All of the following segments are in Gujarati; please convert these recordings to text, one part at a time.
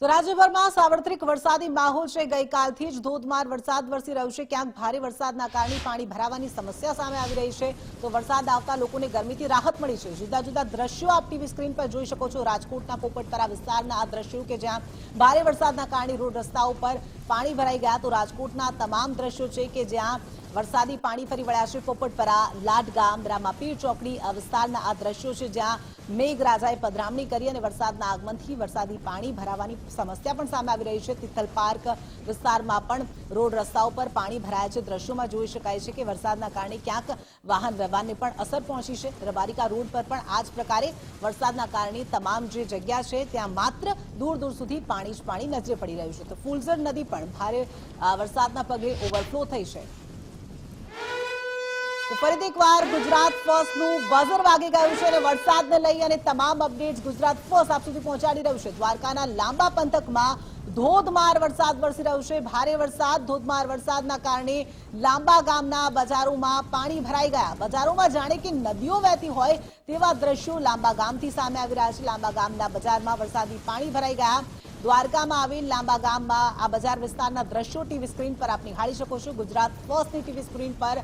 તો રાજ્યભરમાં સાર્વત્રિક વરસાદી માહોલ છે. ગઈકાલથી જ ધોધમાર વરસાદ વરસી રહ્યો છે. ક્યાંક ભારે વરસાદના કારણે પાણી ભરાવાની સમસ્યા સામે આવી રહી છે. તો વરસાદ આવતા લોકોને ગરમીથી રાહત મળી છે. જુદા જુદા દ્રશ્યો આપ ટીવી સ્ક્રીન પર જોઈ શકો છો. રાજકોટના પોપટપરા વિસ્તારના આ દ્રશ્યો કે જ્યાં ભારે વરસાદના કારણે રોડ રસ્તાઓ પર પાણી ભરાઈ ગયા તો રાજકોટના તમામ દ્રશ્યો છે કે જ્યાં વરસાદી પાણી ફરી વળ્યા છે. પોપટપરા લાડગામ રામાપીર ચોકડી આ વિસ્તારના આ દ્રશ્યો છે જ્યાં મેઘરાજાએ પધરામણી કરી અને વરસાદના આગમનથી વરસાદી પાણી ભરાવાની સમસ્યા પણ સામે આવી રહી છે. તિથલ પાર્ક વિસ્તારમાં પણ રોડ રસ્તાઓ પર પાણી ભરાયા છે. દ્રશ્યોમાં જોઈ શકાય છે કે વરસાદના કારણે ક્યાંક વાહન વ્યવહારને પણ અસર પહોંચી છે. રબારિકા રોડ પર પણ આ જ પ્રકારે વરસાદના કારણે તમામ જે જગ્યા છે, ત્યાં માત્ર દૂર દૂર સુધી પાણી જ પાણી નજરે પડી રહ્યું છે. તો ફૂલઝર નદી પણ ભારે વરસાદના પગલે ઓવરફ્લો થઈ છે. ફરીથી એકવાર ગુજરાત ફર્સ્ટનું બઝર વાગી ગયું છે અને વરસાદને લઈ અને તમામ અપડેટ્સ ગુજરાત ફર્સ્ટ આપ સુધી પહોંચાડી રહ્યું છે. દ્વારકાના લાંબા પંથકમાં ધોધમાર વરસાદ વરસી રહ્યો છે. ભારે વરસાદ, ધોધમાર વરસાદના કારણે લાંબા ગામના બજારોમાં પાણી ભરાઈ ગયા. બજારોમાં જાણે કે નદીઓ વહેતી હોય તેવા દ્રશ્યો લાંબા ગામથી સામે આવી રહ્યા છે. લાંબા ગામના બજારમાં વરસાદી પાણી ભરાઈ ગયા. દ્વારકામાં આવેલ લાંબા ગામમાં આ બજાર વિસ્તારના દ્રશ્યો ટીવી સ્ક્રીન પર આપ નિહાળી શકો છો. ગુજરાત ફર્સ્ટની ટીવી સ્ક્રીન પર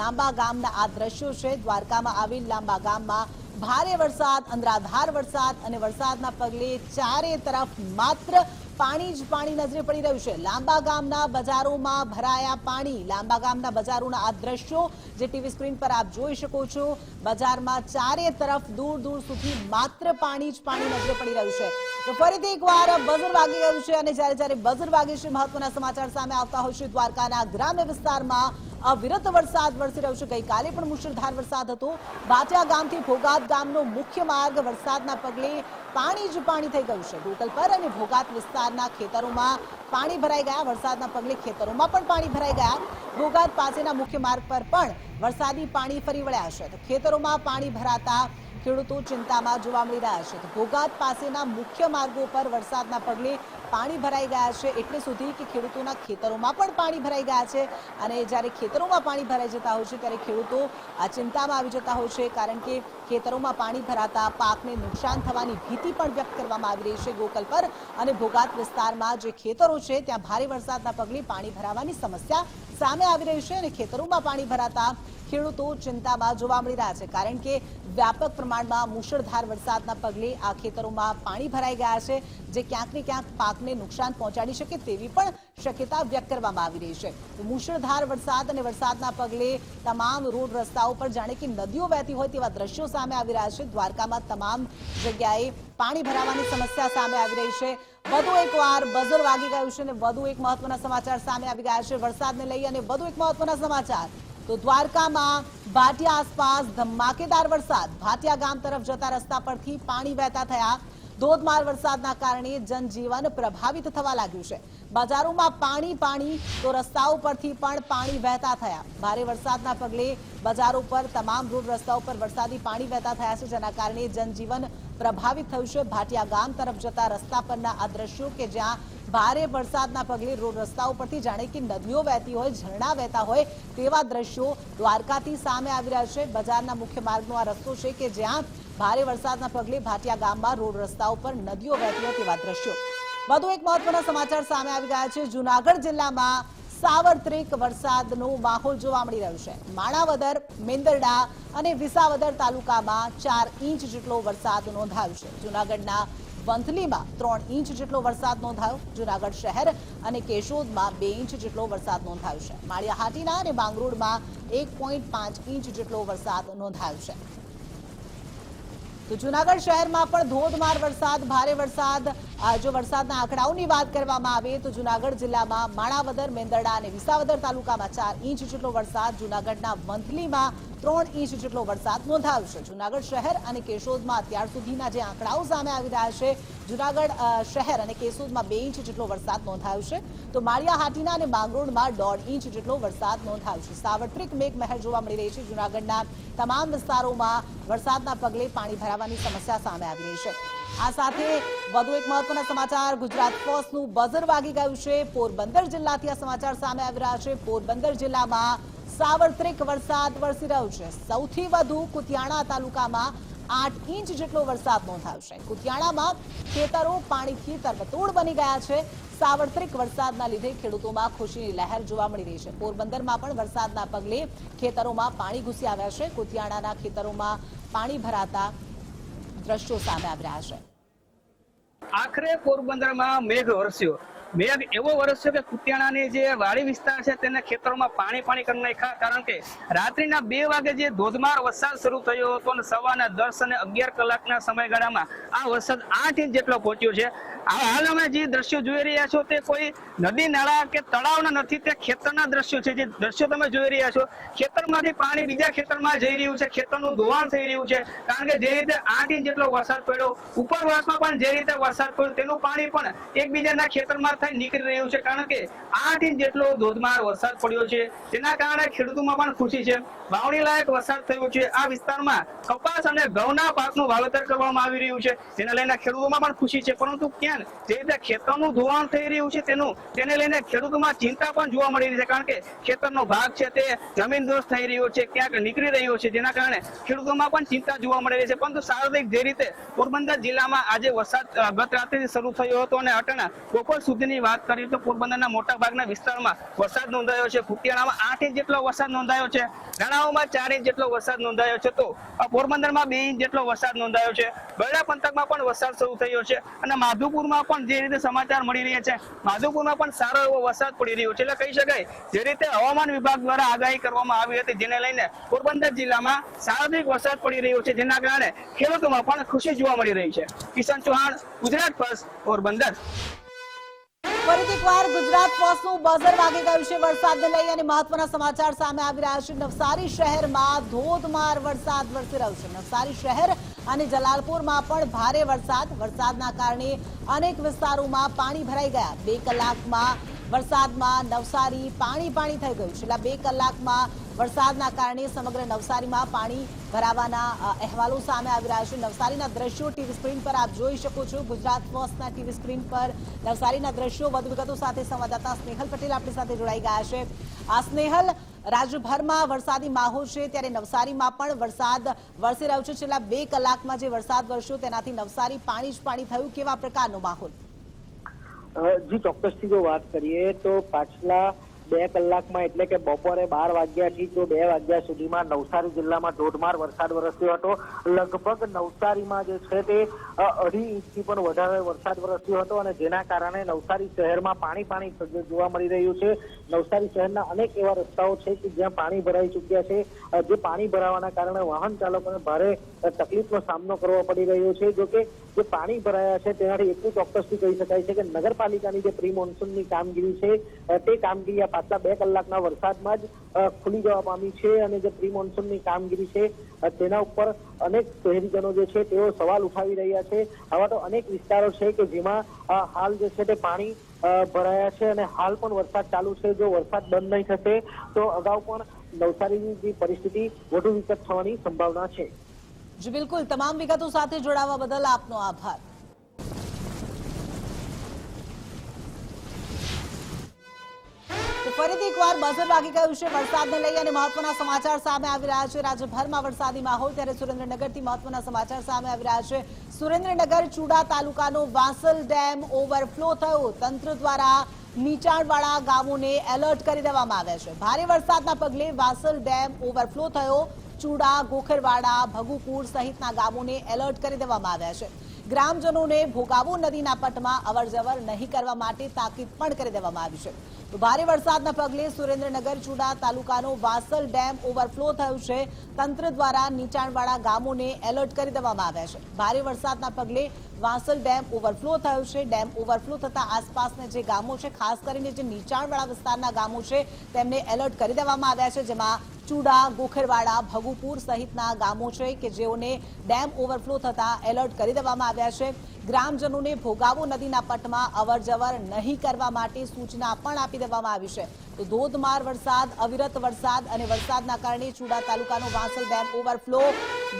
લાંબા ગામના આ દ્રશ્યો છે. દ્વારકામાં આવેલ લાંબા ગામમાં ભારે વરસાદ, અંધરાધાર વરસાદ અને વરસાદના પગલે ચારે તરફ માત્ર પાણી જ પાણી નજરે પડી રહ્યું છે. લાંબા ગામના બજારોમાં ભરાયા પાણી, લાંબા ગામના બજારોના આ દ્રશ્યો જે ટીવી સ્ક્રીન પર આપ જોઈ શકો છો, બજારમાં ચારે તરફ દૂર દૂર સુધી માત્ર પાણી જ પાણી નજરે પડી રહ્યું છે. તો ફરીથી એકવાર બઝર વાગી ગયું છે અને જ્યારે જ્યારે બઝર વાગ્યું છે, મહત્વના સમાચાર સામે આવતા હોય છે, દ્વારકાના ગ્રામ્ય વિસ્તારમાં અવિરત વરસાદ વરસી રહ્યો છે. ગઈકાલે પણ મુશળધાર વરસાદ હતો. બાટિયા ગામથી ભોગાત ગામનો મુખ્ય માર્ગ વરસાદના પગલે પાણી જ પાણી થઈ ગયું છે. ગોકલપર અને ભોગાત વિસ્તારના ખેતરોમાં પાણી ભરાઈ ગયા. વરસાદના પગલે ખેતરોમાં પણ પાણી ભરાઈ ગયા. ભોગાત પાસેના મુખ્ય માર્ગ પર પણ વરસાદી પાણી ફરી વળ્યા છે. તો ખેતરોમાં પાણી ભરાતા ખેડૂતો ચિંતામાં જોવા મળી રહ્યા છે તો પાસેના મુખ્ય માર્ગો પર વરસાદના પગલે પાણી ભરાઈ ગયા છે. એટલે સુધી કે ખેડૂતોના ખેતરોમાં પણ પાણી ભરાઈ ગયા છે અને જ્યારે ખેતરોમાં પાણી ભરાઈ જતા હોય છે ત્યારે ખેડૂતો આ ચિંતામાં આવી જતા હોય છે કારણ કે ખેતરોમાં પાણી ભરાતા પાકને નુકસાન થવાની ભીતિ પણ વ્યક્ત કરવામાં આવી રહી છે ગોકલ પર. અને ભોગાત વિસ્તારમાં જે ખેતરો છે, ત્યાં ભારે વરસાદના પગલે પાણી ભરાવાની સમસ્યા સામે આવી રહી છે અને ખેતરોમાં પાણી ભરાતા ખેડૂતો ચિંતામાં જોવા મળી રહ્યા છે. કારણ કે વ્યાપક પ્રમાણમાં મુશળધાર વરસાદના પગલે આ ખેતરોમાં પાણી ભરાઈ ગયા છે, જે ક્યાંક ને ક્યાંક પાકને નુકસાન પહોંચાડી શકે તેવી પણ શક્યતા વ્યક્ત કરવામાં આવી રહી છે. મુશળધાર વરસાદ અને વરસાદના પગલે તમામ રોડ રસ્તાઓ પર જાણે કે નદીઓ વહેતી હોય તેવા દ્રશ્યો સામે આવી રહ્યા છે. દ્વારકામાં તમામ જગ્યાએ પાણી ભરાવાની સમસ્યા સામે આવી રહી છે. વધુ એક વાર બઝર વાગી ગયું છે અને વધુ એક મહત્વના સમાચાર સામે આવી ગયા છે વરસાદને લઈ અને વધુ એક મહત્વના સમાચાર. તો દ્વારકામાં ભાટિયા આસપાસ ધમાકેદાર વરસાદ. ભાટિયા ગામ તરફ જતા રસ્તા પરથી પાણી વહેતા થયા. ધોધમાર વરસાદના કારણે જનજીવન પ્રભાવિત થવા લાગ્યું છે. બજારોમાં પાણી પાણી, તો રસ્તાઓ પરથી પણ પાણી વહેતા થયા. ભારે વરસાદના પગલે બજારો પર તમામ રોડ રસ્તાઓ પર વરસાદી પાણી વહેતા થયા છે, જેના કારણે જનજીવન પ્રભાવિત થયું છે. ભાટિયા ગામ તરફ જતા રસ્તા પરના આ દ્રશ્યો કે જ્યાં ભારે વરસાદના પગલે રોડ રસ્તાઓ પરથી જાણે કે નદીઓ વહેતી હોય, ઝરણા વહેતા હોય, તેવા દ્રશ્યો દ્વારકાથી સામે આવી રહ્યા છે. બજારના મુખ્ય માર્ગનો આ રસ્તો છે કે જ્યાં ભારે વરસાદના પગલે ભાટિયા ગામમાં રોડ રસ્તા ઉપર નદીઓ વહેતી તેવા દ્રશ્યો. વધુ એક મહત્વના સમાચાર સામે આવી ગયા છે. જુનાગઢ જિલ્લામાં સાર્વત્રિક વરસાદનો માહોલ જોવા મળી રહ્યો છે. માણાવદર, મેંદરડા અને વિસાવદર તાલુકામાં ચાર ઇંચ જેટલો વરસાદ નોંધાયો છે. જુનાગઢના વંથલીમાં ત્રણ ઇંચ જેટલો વરસાદ નોંધાયો. જુનાગઢ શહેર અને કેશોદમાં બે ઇંચ જેટલો વરસાદ નોંધાયો છે. માળિયાહાટીના અને માંગરોળમાં એક પોઈન્ટ પાંચ ઇંચ જેટલો વરસાદ નોંધાયો છે. તો જુનાગઢ શહેરમાં પણ ધોધમાર વરસાદ ભારે વરસાદ જો વરસાદના આંકડાઓની વાત કરવામાં આવે તો જુનાગઢ જિલ્લામાં માણાવદર, મેંદરડા અને વિસાવદર તાલુકામાં ચાર ઇંચ જેટલો વરસાદ, જુનાગઢના વંથલીમાં ત્રણ ઇંચ જેટલો વરસાદ નોંધાયો છે. જુનાગઢ શહેર અને કેશોદમાં અત્યાર સુધીના જે આંકડાઓ સામે આવી રહ્યા છે, જુનાગઢ શહેર અને કેશોદમાં બે ઇંચ જેટલો વરસાદ નોંધાયો છે. તો માળિયાહાટીના અને માંગરોળમાં દોઢ ઇંચ જેટલો વરસાદ નોંધાયો છે. સાર્વત્રિક મેઘમહેર જોવા મળી રહી છે. જુનાગઢના તમામ વિસ્તારોમાં વરસાદના પગલે પાણી ભરાવાની સમસ્યા સામે આવી રહી છે. આ સાથે વધુ એક મહત્વના સમાચાર. ગુજરાત ફર્સ્ટનું બઝર વાગી ગયું છે. પોરબંદર જિલ્લાથી આ સમાચાર સામે આવી રહ્યા છે. પોરબંદર જિલ્લામાં સાર્વત્રિક વરસાદ વરસી રહ્યો છે. સૌથી વધુ કુતિયાણા તાલુકામાં આઠ ઇંચ જેટલો વરસાદ નોંધાયો છે. કુતિયાણામાં ખેતરો પાણીથી તરબતોડ બની ગયા છે. સાર્વત્રિક વરસાદના લીધે ખેડૂતોમાં ખુશીની લહેર જોવા મળી રહી છે. પોરબંદરમાં પણ વરસાદના પગલે ખેતરોમાં પાણી ઘૂસી આવ્યા છે. કુતિયાણાના ખેતરોમાં પાણી ભરાતા દ્રશ્યો સામે આવી રહ્યા આખરે પોરબંદરમાં મેઘ વરસ્યો. મેઘ એવો વરસ્યો કે કુતિયાણાની જે વાડી વિસ્તાર છે તેને ખેતરોમાં પાણી પાણી કરી નાખ્યા. કારણ કે રાત્રિના બે વાગે જે ધોધમાર વરસાદ શરૂ થયો હતો અને સવારના દસ અને અગિયાર કલાકના સમયગાળામાં આ વરસાદ આઠ ઇંચ જેટલો પહોંચ્યો છે. હાલ અમે જે દ્રશ્યો જોઈ રહ્યા છો તે કોઈ નદી, નાળા કે તળાવના નથી, તે ખેતરના દ્રશ્યો છે. જે દ્રશ્યો તમે જોઈ રહ્યા છો, ખેતરમાંથી પાણી બીજા ખેતરમાં જઈ રહ્યું છે, ખેતરનું ધોવાણ થઈ રહ્યું છે. કારણ કે જે રીતે આઠ ઇંચ જેટલો વરસાદ પડ્યો, ઉપરવાસમાં પણ જે રીતે વરસાદ પડ્યો, તેનું પાણી પણ એકબીજાના ખેતરમાં થઈ નીકળી રહ્યું છે. કારણ કે આઠ ઇંચ જેટલો ધોધમાર વરસાદ પડ્યો છે. તેના કારણે ખેડૂતોમાં પણ ખુશી છે. વાવણી લાયક વરસાદ થયો છે. આ વિસ્તારમાં કપાસ અને ઘઉંના પાકનું વાવેતર કરવામાં આવી રહ્યું છે. તેના લઈને ખેડૂતોમાં પણ ખુશી છે. પરંતુ ક્યાંક જે રીતે ખેતરનું ધોવાણ થઈ રહ્યું છે તેનું, તેને લઈને ખેડૂતોમાં ચિંતા પણ જોવા મળી રહી છે, કારણ કે ખેતરનો ભાગ છે તે જમીન દોષ થઈ રહ્યો છે, ક્યાંક નીકળી રહ્યો છે, જેના કારણે ખેડૂતોમાં પણ ચિંતા જોવા મળી રહી છે. પરંતુ સાર્વત્રિક જે રીતે પોરબંદર જિલ્લામાં આજે વરસાદ ગત રાત્રિથી શરૂ થયો હતો અને અટાણા બપોર સુધીની વાત કરીએ તો પોરબંદરના મોટા ભાગના વિસ્તારમાં વરસાદ નોંધાયો છે. કુતિયાણામાં આઠ ઇંચ જેટલો વરસાદ નોંધાયો છે. રણાવમાં ચાર ઇંચ જેટલો વરસાદ નોંધાયો છે. તો પોરબંદરમાં બે ઇંચ જેટલો વરસાદ નોંધાયો છે. બરડા પંથકમાં પણ વરસાદ શરૂ થયો છે. અને માધુપુરમાં પણ જે રીતે સમાચાર મળી રહ્યા છે, માધુપુરમાં પણ સારો એવો વરસાદ પડી રહ્યો છે. એટલે કહી શકાય, જે રીતે હવામાન વિભાગ દ્વારા આગાહી કરવામાં આવી હતી, જેને લઈને પોરબંદર જિલ્લામાં સાર્વત્રિક વરસાદ પડી રહ્યો છે, જેના કારણે ખેડૂતોમાં પણ ખુશી જોવા મળી રહી છે. કિશન ચૌહાણ, ગુજરાત ફર્સ્ટ, પોરબંદર. એકવાર ગુજરાત પોસ્ટનું બઝર વાગી ગયું છે વરસાદને લઈ અને મહત્વના સમાચાર સામે આવી રહ્યા છે. નવસારી શહેરમાં ધોધમાર વરસાદ વરસી રહ્યો છે. નવસારી શહેર અને જલાલપુરમાં પણ ભારે વરસાદ. વરસાદના કારણે અનેક વિસ્તારોમાં પાણી ભરાઈ ગયા. બે કલાકમાં વરસાદમાં નવસારી પાણી પાણી થઈ ગયું. છેલ્લા બે કલાકમાં વરસાદના કારણે સમગ્ર નવસારીમાં પાણી ભરાવાના અહેવાલો સામે આવી રહ્યા છે. નવસારીના દ્રશ્યો ટીવી સ્ક્રીન પર આપ જોઈ શકો છો. ગુજરાત ફર્સ્ટના ટીવી સ્ક્રીન પર નવસારીના દ્રશ્યો વધુ વિગતો સાથે સંવાદદાતા સ્નેહલ પટેલ આપણી સાથે જોડાઈ ગયા છે. આ સ્નેહલ, રાજ્યભરમાં વરસાદી માહોલ છે, ત્યારે નવસારીમાં પણ વરસાદ વરસી રહ્યો છે. છેલ્લા બે કલાકમાં જે વરસાદ વરસ્યો, તેનાથી નવસારી પાણી જ પાણી થયું. કેવા પ્રકારનો માહોલ? જી, ચોક્કસથી જો વાત કરીએ તો પાછલા બે કલાકમાં એટલે કે બપોરે બાર વાગ્યાથી જો બે વાગ્યા સુધીમાં નવસારી જિલ્લામાં ધોધમાર વરસાદ વરસ્યો હતો. લગભગ નવસારીમાં જે છે તે અઢી ઇંચથી પણ વધારે વરસાદ વરસ્યો હતો અને જેના કારણે નવસારી શહેરમાં પાણી પાણી જોવા મળી રહ્યું છે. નવસારી શહેરના અનેક એવા રસ્તાઓ છે કે જ્યાં પાણી ભરાઈ ચૂક્યા છે. જે પાણી ભરાવાના કારણે વાહન ચાલકોને ભારે તકલીફનો સામનો કરવો પડી રહ્યો છે. જો કે જે પાણી ભરાયા છે તેનાથી એટલું ચોક્કસથી કહી શકાય છે કે નગરપાલિકાની જે પ્રી મોન્સૂનની કામગીરી છે તે કામગીરી આ પાછલા બે કલાકના વરસાદમાં જ ખુલી જવા પામી છે અને જે પ્રી મોન્સૂનની કામગીરી છે તેના ઉપર અનેક શહેરીજનો જે છે તેઓ સવાલ ઉઠાવી રહ્યા છે. આવા તો અનેક વિસ્તારો છે કે જેમાં હાલ જે છે તે પાણી ભરાયા છે અને હાલ પણ વરસાદ ચાલુ છે. જો વરસાદ બંધ નહીં થશે તો અગાઉ પણ નવસારીની જે પરિસ્થિતિ વધુ વિકટ થવાની સંભાવના છે. જી, બિલકુલ. તમામ વિગતો સાથે જોડાવા બદલ આપનો આભાર. ફરીથી એકવાર બઝર વાગી ગયું છે? વરસાદને લઈ અને મહત્વના સમાચાર સામે આવી રહ્યા છે. રાજ્યભરમાં વરસાદી માહોલ. ત્યારે સુરેન્દ્રનગરથી મહત્વના સમાચાર સામે આવી રહ્યા છે. સુરેન્દ્રનગર, ચુડા તાલુકાનો વાસલ ડેમ ઓવરફ્લો થયો. તંત્ર દ્વારા નીચાણવાળા ગામોને એલર્ટ કરી દેવામાં આવ્યા છે. ભારે વરસાદના પગલે વાસલ ડેમ ઓવરફ્લો થયો. ચુડા, ગોખરવાડા, ભગુપુર સહિતના ગામોને એલર્ટ કરી દેવામાં આવ્યા છે. ગ્રામજનોને ભોગાવો નદીના પટમાં અવરજવર નહીં કરવા માટે તાકીદ પણ કરી દેવામાં આવી છે. તો ભારે વરસાદના પગલે સુરેન્દ્રનગર, ચુડા તાલુકાનો વાસલ ડેમ ઓવરફ્લો થયો છે. તંત્ર દ્વારા નીચાણવાળા ગામોને એલર્ટ કરી દેવામાં આવ્યા છે. ભારે વરસાદના પગલે વાસલ ડેમ ઓવરફ્લો થયો છે. ડેમ ઓવરફ્લો થતા આસપાસના જે ગામો છે, ખાસ કરીને જે નીચાણવાળા વિસ્તારના ગામો છે, તેમને એલર્ટ કરી દેવામાં આવ્યા છે. જેમાં ચુડા, ગોખરવાડા, ભગુપુર સહિતના ગામો છે કે જેઓને ડેમ ઓવરફ્લો થતા એલર્ટ કરી દેવામાં આવ્યા છે. ગ્રામજનોને ભોગાવો નદીના પટમાં અવરજવર નહીં કરવા માટે સૂચના પણ આપી દેવામાં આવી છે. તો ધોધમાર વરસાદ, અવિરત વરસાદ અને વરસાદના કારણે ચુડા તાલુકાનો વાંસલ ડેમ ઓવરફ્લો.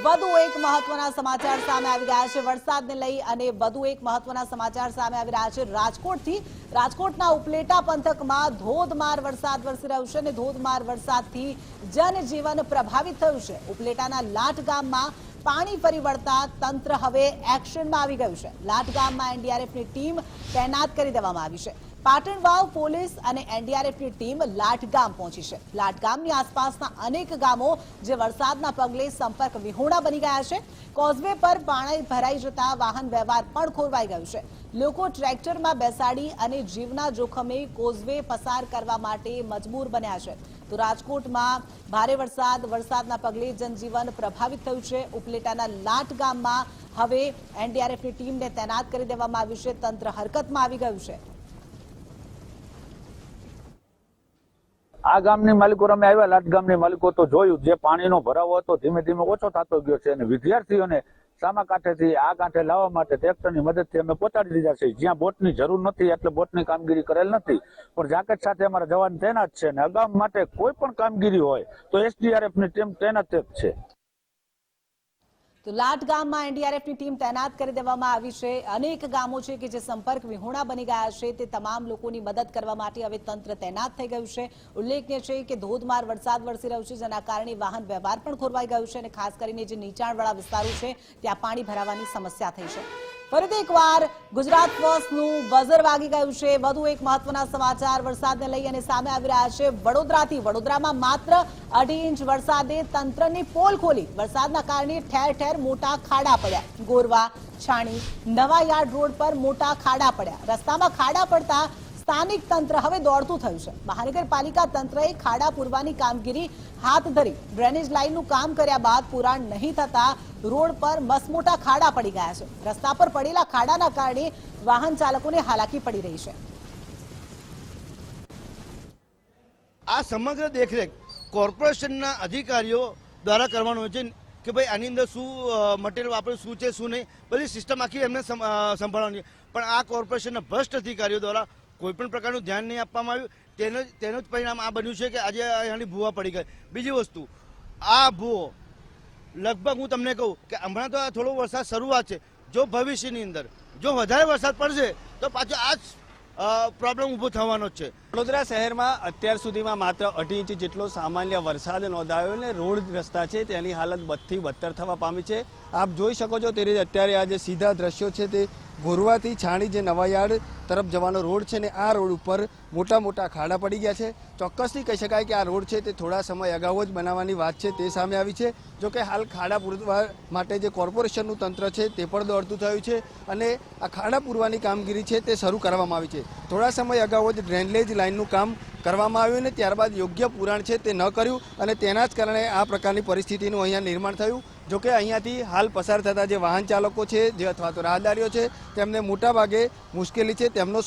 વધુ એક મહત્વના સમાચાર સામે આવી રહ્યા છે વરસાદને લઈ અને વધુ એક મહત્વના સમાચાર સામે આવી રહ્યા છે રાજકોટથી. રાજકોટના ઉપલેટા પંથકમાં ધોધમાર વરસાદ વરસી રહ્યો છે અને ધોધમાર વરસાદથી જનજીવન પ્રભાવિત થયું છે. ઉપલેટાના લાઠ ગામમાં પાણી ફરી વળતા તંત્ર હવે એક્શનમાં આવી ગયું છે. લાઠ ગામમાં એનડીઆરએફની ટીમ તૈનાત કરી દેવામાં આવી છે. પાટણ વાવ પોલીસ અને એનડીઆરએફની ટીમ લાઠગામ પહોંચી છે. લાઠગામની આસપાસના અનેક ગામો જે વરસાદના પગલે સંપર્ક વિહોણા બની ગયા છે. કોઝવે પર પાણી ભરાઈ જતા વાહન વ્યવહાર પણ ખોરવાઈ ગયું છે. લોકો ટ્રેક્ટરમાં બેસાડી અને જીવના જોખમે કોઝવે પસાર કરવા માટે મજબૂર બન્યા છે. તો રાજકોટમાં ભારે વરસાદ, વરસાદના પગલે જનજીવન પ્રભાવિત થયું છે. ઉપલેટાના લાટ ગામમાં હવે એનડીઆરએફની ટીમને તૈનાત કરી દેવામાં આવ્યું છે. તંત્ર હરકતમાં આવી ગયું છે. આ ગામની માલિકો અમે આવ્યા. લાટ ગામની માલિકો તો જોયું. જે પાણીનો ભરાવો હતો, ધીમે ધીમે ઓછો થતો ગયો છે અને વિદ્યાર્થીઓને સામા કાંઠેથી આ કાંઠે લાવવા માટે ટ્રેક્ટરની મદદથી અમે પહોંચાડી દીધા છે. જ્યાં બોટની જરૂર નથી, એટલે બોટની કામગીરી કરેલ નથી. પણ જાકેટ સાથે અમારા જવાન તૈનાત છે અને અગામ માટે કોઈ પણ કામગીરી હોય, તો એસડીઆરએફની ટીમ તૈનાત છે. તો લાટ ગામમાં એનડીઆરએફની ટીમ તૈનાત કરી દેવામાં આવી છે. અનેક ગામો છે કે જે સંપર્ક વિહોણા બની ગયા છે. તે તમામ લોકોની મદદ કરવા માટે હવે તંત્ર તૈનાત થઈ ગયું છે. ઉલ્લેખનીય છે કે ધોધમાર વરસાદ વરસી રહ્યો છે, જેના કારણે વાહન વ્યવહાર પણ ખોરવાઈ ગયું છે અને ખાસ કરીને જે નીચાણવાળા વિસ્તારો છે, ત્યાં પાણી ભરાવાની સમસ્યા થઈ છે. ફરીથી એકવાર ગુજરાત ફર્સ્ટનું બઝર વાગી ગયું છે. વધુ એક મહત્વના સમાચાર વરસાદને લઈ અને સામે આવી રહ્યા છે વડોદરાથી. વડોદરામાં માત્ર અઢી ઇંચ વરસાદે તંત્રની પોલ ખોલી. વરસાદના કારણે ઠેર ઠેર મોટા ખાડા પડ્યા. ગોરવા, છાણી, નવા યાર્ડ રોડ પર મોટા ખાડા પડ્યા. રસ્તામાં ખાડા પડતા સ્થાનિક તંત્ર હવે દોડતું થયું છે. મહાનગરપાલિકા તંત્રએ ખાડા પૂરવાની કામગીરી હાથ ધરી. ડ્રેનેજ લાઇનનું કામ કર્યા બાદ પુરાણ નહીં થતા રોડ પર મસમોટા ખાડા પડી ગયા છે. રસ્તા પર પડેલા ખાડાના કારણે વાહન ચાલકોને હાલાકી પડી રહી છે. આ સમગ્ર દેખરેખ કોર્પોરેશનના અધિકારીઓ દ્વારા કરવાનું હોય છે કે ભાઈ આની અંદર શું મટીરિયલ વાપર્યું, શું છે, શું નહીં, બધી સિસ્ટમ આખી એમને સંભાળવાની. પણ આ કોર્પોરેશનના ભ્રષ્ટ અધિકારીઓ દ્વારા કોઈ પણ પ્રકારનું ધ્યાન નહીં આપવામાં આવ્યું. તેનો તેનું જ પરિણામ આ બન્યું છે કે આજે અહીંયાની ભૂવા પડી ગઈ. બીજી વસ્તુ, આ ભૂવો, લગભગ હું તમને કહું કે હમણાં તો આ થોડો વરસાદ શરૂઆત છે. જો ભવિષ્યની અંદર, જો વધારે વરસાદ પડશે, તો પાછો આ જ પ્રોબ્લેમ ઊભો થવાનો જ છે. વડોદરા શહેરમાં અત્યાર સુધીમાં માત્ર અઢી ઇંચ જેટલો સામાન્ય વરસાદ નોંધાયો અને રોડ રસ્તા છે, તેની હાલત બદથી બદતર થવા પામી છે. આપ જોઈ શકો છો તે રીતે અત્યારે આ જે સીધા દ્રશ્યો છે તે ગોરવાથી છાણી જે નવાયાર્ડ તરફ જવાનો રોડ છે ને આ રોડ ઉપર મોટા મોટા ખાડા પડી ગયા છે. ચોક્કસથી કહી શકાય કે આ રોડ છે તે થોડા સમય અગાઉ જ બનાવવાની વાત છે તે સામે આવી છે. જો કે હાલ ખાડા પૂરવા માટે જે કોર્પોરેશનનું તંત્ર છે તે પણ દોડતું થયું છે અને આ ખાડા પૂરવાની કામગીરી છે તે શરૂ કરવામાં આવી છે. થોડા સમય અગાઉ જ ડ્રેનેજ લાઇનનું કામ કરવામાં આવ્યું અને ત્યારબાદ યોગ્ય પુરાણ છે તે ન કર્યું અને તેના જ કારણે આ પ્રકારની પરિસ્થિતિનું અહીંયા નિર્માણ થયું. જોકે અહીંયાથી હાલ પસાર થતા જે વાહન ચાલકો છે, જે અથવા તો રાહદારીઓ છે, તેમને મોટાભાગે મુશ્કેલી છે, તેમનો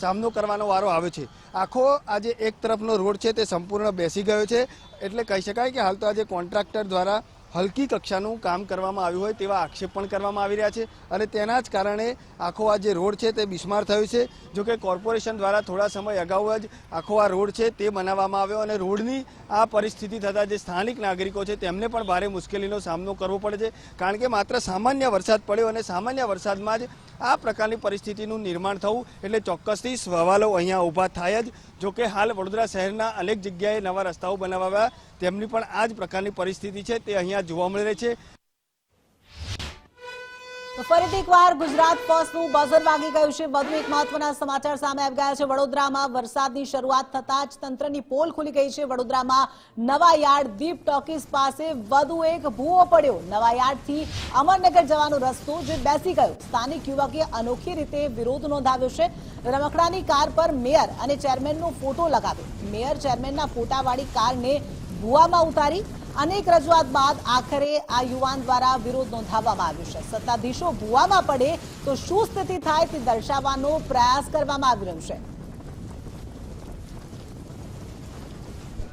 સામનો કરવાનો વારો આવે છે. આખો આજે એક તરફનો રોડ છે તે સંપૂર્ણ બેસી ગયો છે. એટલે કહી શકાય કે હાલ તો આજે કોન્ટ્રાક્ટર દ્વારા હલકી કક્ષાનું કામ કરવામાં આવ્યું હોય તેવા આક્ષેપ પણ કરવામાં આવી રહ્યા છે અને તેના જ કારણે આખો આ જે રોડ છે તે બિસ્માર થયો છે. જો કે કોર્પોરેશન દ્વારા થોડા સમય અગાઉ જ આખો આ રોડ છે તે બનાવવામાં આવ્યો અને રોડની આ પરિસ્થિતિ થતાં જે સ્થાનિક નાગરિકો છે તેમને પણ ભારે મુશ્કેલીનો સામનો કરવો પડે છે. કારણ કે માત્ર સામાન્ય વરસાદ પડ્યો અને સામાન્ય વરસાદમાં જ આ પ્રકારની પરિસ્થિતિનું નિર્માણ થવું એટલે ચોક્કસથી સવાલો અહીંયા ઊભા થાય જ જો કે હાલ વડોદરા શહેરના અનેક જગ્યાએ નવા રસ્તાઓ બનાવાયા. તેમની પણ આ જ પ્રકારની પરિસ્થિતિ છે, તે અહીંયા જોવા મળી રહી છે. ફરીથી એકવાર ગુજરાત ફર્સ્ટનું બઝર વાગી ગયું છે. વધુ એક મહત્વના સમાચાર સામે આવી ગયા છે. વડોદરામાં વરસાદની શરૂઆત થતા જ તંત્રની પોલ ખુલી ગઈ છે. વડોદરામાં નવા યાર્ડ દીપ ટોકીઝ પાસે વધુ એક ભૂવો પડ્યો. નવા યાર્ડથી અમરનગર જવાનો રસ્તો જે બેસી ગયો. સ્થાનિક યુવકે અનોખી રીતે વિરોધ નોંધાવ્યો છે. રમકડાની કાર પર મેયર અને ચેરમેનનો ફોટો લગાવ્યો. મેયર ચેરમેનના ફોટાવાળી કારને ભૂવામાં ઉતારી અનેક રજૂઆત બાદ આખરે આ યુવાન દ્વારા વિરોધ નોંધાવવામાં આવ્યો છે સત્તાધીશો ભૂવામાં પડે તો શું સ્થિતિ થાય તે દર્શાવવાનો પ્રયાસ કરવામાં આવી રહ્યો છે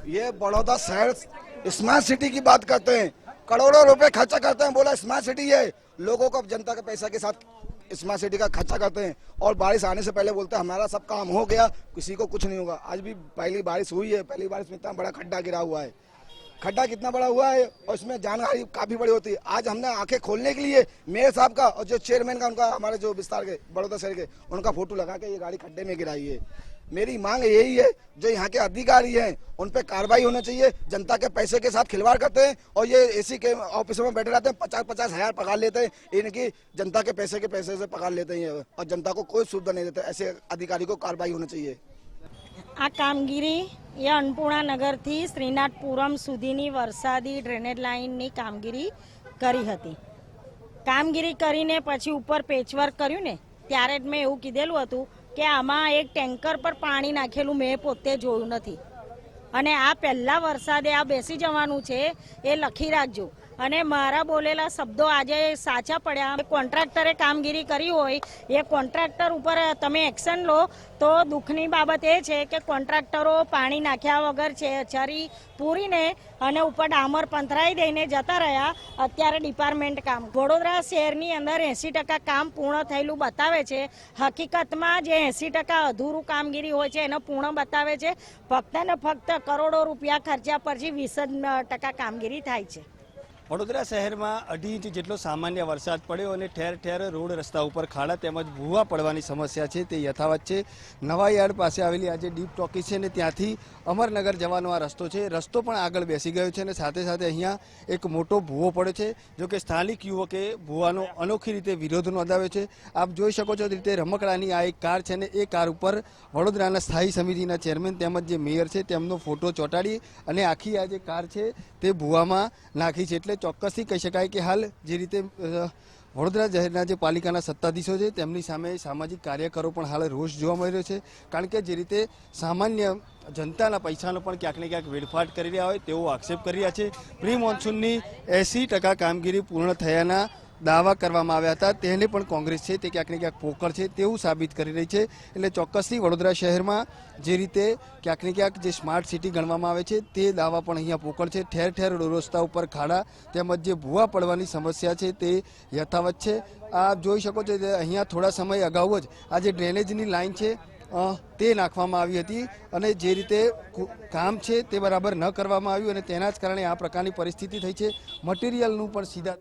ये बड़ौदा शहर स्मार्ट सिटी की बात करते हैं करोड़ों रुपए खर्चा करते हैं बोला स्मार्ट सिटी है लोगों को जनता के पैसा के साथ स्मार्ट सिटी का खर्चा करते हैं और बारिश आने से पहले बोलते हैं हमारा सब काम हो गया किसी को कुछ नहीं होगा आज भी पहली बारिश हुई है पहली बारिश में इतना बड़ा खड्डा गिरा हुआ है खड्डा कितना बड़ा हुआ है और इसमें जानकारी काफ़ी बड़ी होती है। आज हमने आँखें खोलने के लिए मेयर साहब का और जो चेयरमैन का, उनका, हमारे जो विस्तार के, बड़ौदा शहर के, उनका फ़ोटो लगा के ये गाड़ी खड्डे में गिराई है। मेरी मांग यही है, जो यहाँ के अधिकारी हैं, उन पे कार्रवाई होना चाहिए। जनता के पैसे के साथ खिलवाड़ करते हैं और ये एसी के ऑफिसों में बैठे रहते हैं पचास पचास हज़ार पकड़ लेते हैं। इनकी जनता के पैसे के पैसे से पकड़ लेते हैं और जनता को कोई सुविधा नहीं देते, ऐसे अधिकारी को कार्रवाई होना चाहिए। આ કામગીરી એ અન્નપૂર્ણાનગરથી શ્રીનાથપુરમ સુધીની વરસાદી ડ્રેનેજ લાઇનની કામગીરી કરી હતી. કામગીરી કરીને પછી ઉપર પેચવર્ક કર્યું ને, ત્યારે જ મેં એવું કીધેલું હતું કે આમાં એક ટેન્કર પર પાણી નાખેલું મેં પોતે જોયું નથી. અને આ પહેલા વરસાદે આ બેસી જવાનું છે, એ લખી રાખજો. અને મારા બોલેલા શબ્દો આજે સાચા પડ્યા. કોન્ટ્રાક્ટરે કામગીરી કરી હોય, એ કોન્ટ્રાક્ટર ઉપર તમે એક્શન લો, તો દુઃખની બાબત એ છે કે કોન્ટ્રાક્ટરો પાણી નાખ્યા વગર છે છરી પૂરીને અને ઉપર ડામર પંથરાઈ દઈને જતા રહ્યા. અત્યારે ડિપાર્ટમેન્ટ કામ. વડોદરા શહેરની અંદર એંસી ટકા કામ પૂર્ણ થયેલું બતાવે છે. હકીકતમાં જે એંસી ટકા અધૂરું કામગીરી હોય છે, એને પૂર્ણ બતાવે છે. ફક્ત ને ફક્ત કરોડો રૂપિયા ખર્ચ્યા પરથી વીસ જ ટકા કામગીરી થાય છે. વડોદરા શહેરમાં અઢી ઇંચ જેટલો સામાન્ય વરસાદ પડ્યો અને ઠેર ઠેર રોડ રસ્તા ઉપર ખાડા તેમજ ભૂવા પડવાની સમસ્યા છે. તે યથાવત છે. નવા યાર્ડ પાસે આવેલી આજે ડીપ ટોકી છે અને ત્યાંથી અમરનગર જવાનો આ રસ્તો છે. રસ્તો પણ આગળ બેસી ગયો છે અને સાથે સાથે અહીંયા એક મોટો ભૂવો પડ્યો છે, જો કે સ્થાનિક યુવકે ભૂવાનો અનોખી રીતે વિરોધ નોંધાવ્યો છે. આપ જોઈ શકો છો રીતે રમકડાની આ એક કાર છે ને એ કાર ઉપર વડોદરાના સ્થાયી સમિતિના ચેરમેન તેમજ જે મેયર છે તેમનો ફોટો ચોંટાડી અને આખી આ જે કાર છે તે ભૂવામાં નાખી છે. એટલે ચોક્કસથી કહી શકાય કે હાલ જે રીતે વડોદરા શહેરના જે પાલિકાના સત્તાધીશો છે, તેમની સામે સામાજિક કાર્યકરો પણ હાલ રોષ જોવા મળી રહ્યો છે. કારણ કે જે રીતે સામાન્ય જનતાના પૈસાનો પણ ક્યાંક ને ક્યાંક વેડફાટ કરી રહ્યા હોય તેવો આક્ષેપ કરી રહ્યા છે. પ્રી મોન્સૂનની એસી ટકા કામગીરી પૂર્ણ થયાના દાવા કરવામાં આવ્યા હતા. તેને પણ કોંગ્રેસ છે, તે ક્યાંક ને ક્યાંક પોકળ છે તેવું સાબિત કરી રહી છે. એટલે ચોક્કસથી વડોદરા શહેરમાં જે રીતે ક્યાંક ને ક્યાંક જે સ્માર્ટ સિટી ગણવામાં આવે છે, તે દાવા પણ અહીંયા પોકળ છે. ઠેર ઠેર રસ્તા ઉપર ખાડા તેમજ જે ભૂવા પડવાની સમસ્યા છે તે યથાવત છે. આપ જોઈ શકો છો કે અહીંયા થોડા સમય અગાઉ જ આ જે ડ્રેનેજની લાઇન છે તે નાખવામાં આવી હતી અને જે રીતે કામ છે તે બરાબર ન કરવામાં આવ્યું અને તેના જ કારણે આ પ્રકારની પરિસ્થિતિ થઈ છે. મટીરિયલનું પણ સીધા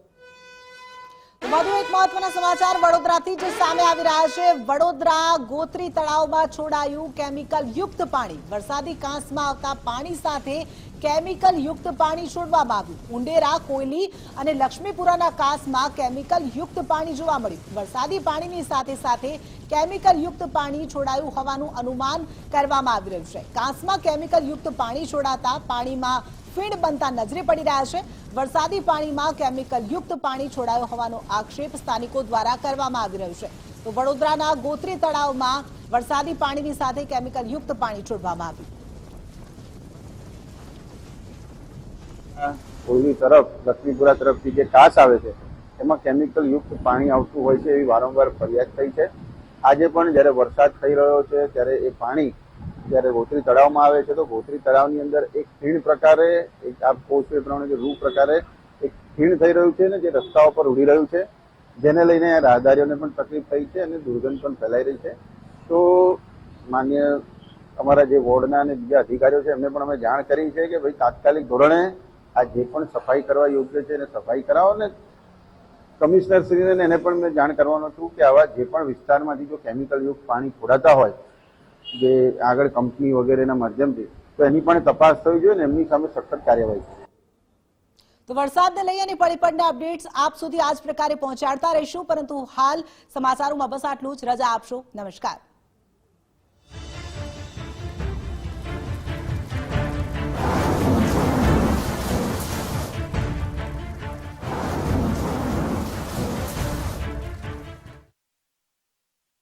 વધુ એક મહત્વના સમાચાર વડોદરાથી જ સામે આવી રહ્યા છે. વડોદરા ગોત્રી તળાવમાં છોડાયું કેમિકલ યુક્ત પાણી. વરસાદી કાંસમાં આવતા પાણી સાથે કેમિકલ યુક્ત પાણી છોડવામાં આવ્યું. ઉંડેરા, કોયલી અને લક્ષ્મીપુરાના કાંસમાં કેમિકલ યુક્ત પાણી જોવા મળ્યું. વરસાદી પાણીની સાથે સાથે કેમિકલ યુક્ત પાણી છોડાયું હોવાનું અનુમાન કરવામાં આવી રહ્યું છે. કાંસમાં કેમિકલ યુક્ત પાણી છોડાતા પાણીમાં ફીણ બનતા નજરે પડી રહ્યા છે. વરસાદી પાણીમાં કેમિકલ યુક્ત પાણી છોડાયો હોવાનો આક્ષેપ સ્થાનિકો દ્વારા કરવામાં આવી રહ્યો છે. તો વડોદરાના ગોત્રી તળાવમાં વરસાદી પાણીની સાથે કેમિકલ યુક્ત પાણી છોડવામાં આવ્યું. કોયલી તરફ લક્ષ્મીપુરા તરફથી જે કાસ આવે છે, એમાં કેમિકલ યુક્ત પાણી આવતું હોય છે એવી વારંવાર ફરિયાદ થઈ છે. આજે પણ જ્યારે વરસાદ થઈ રહ્યો છે, ત્યારે એ પાણી જ્યારે ગોત્રી તળાવમાં આવે છે, તો ગોત્રી તળાવની અંદર એક ખીણ પ્રકારે, એક આ પોસ્ટ પ્રમાણે જે રૂ પ્રકારે એક ખીણ થઈ રહ્યું છે ને જે રસ્તાઓ પર ઉડી રહ્યું છે, જેને લઈને રાહદારીઓને પણ તકલીફ થઈ છે અને દુર્ગંધ પણ ફેલાઈ રહી છે. તો માન્ય અમારા જે વોર્ડના અને બીજા અધિકારીઓ છે, એમને પણ અમે જાણ કરી છે કે ભાઈ તાત્કાલિક ધોરણે આ જે પણ સફાઈ કરવા યોગ્ય છે એને સફાઈ કરાવો ને કમિશનર શ્રીને એને પણ મેં જાણ કરવાનો છું કે આવા જે પણ વિસ્તારમાંથી જો કેમિકલયુક્ત પાણી છોડાતા હોય જે આગળ કંપની વગેરેના માધ્યમથી, તો એની પણ તપાસ થવી જોઈએ ને એમની સામે સખત કાર્યવાહી તો વરસાદને લઈ અને પરિપડના અપડેટ્સ આપ સુધી આ જ પ્રકારે પહોંચાડતા રહીશું, પરંતુ હાલ સમાચારોમાં બસ આટલું જ. રજા આપશો. નમસ્કાર.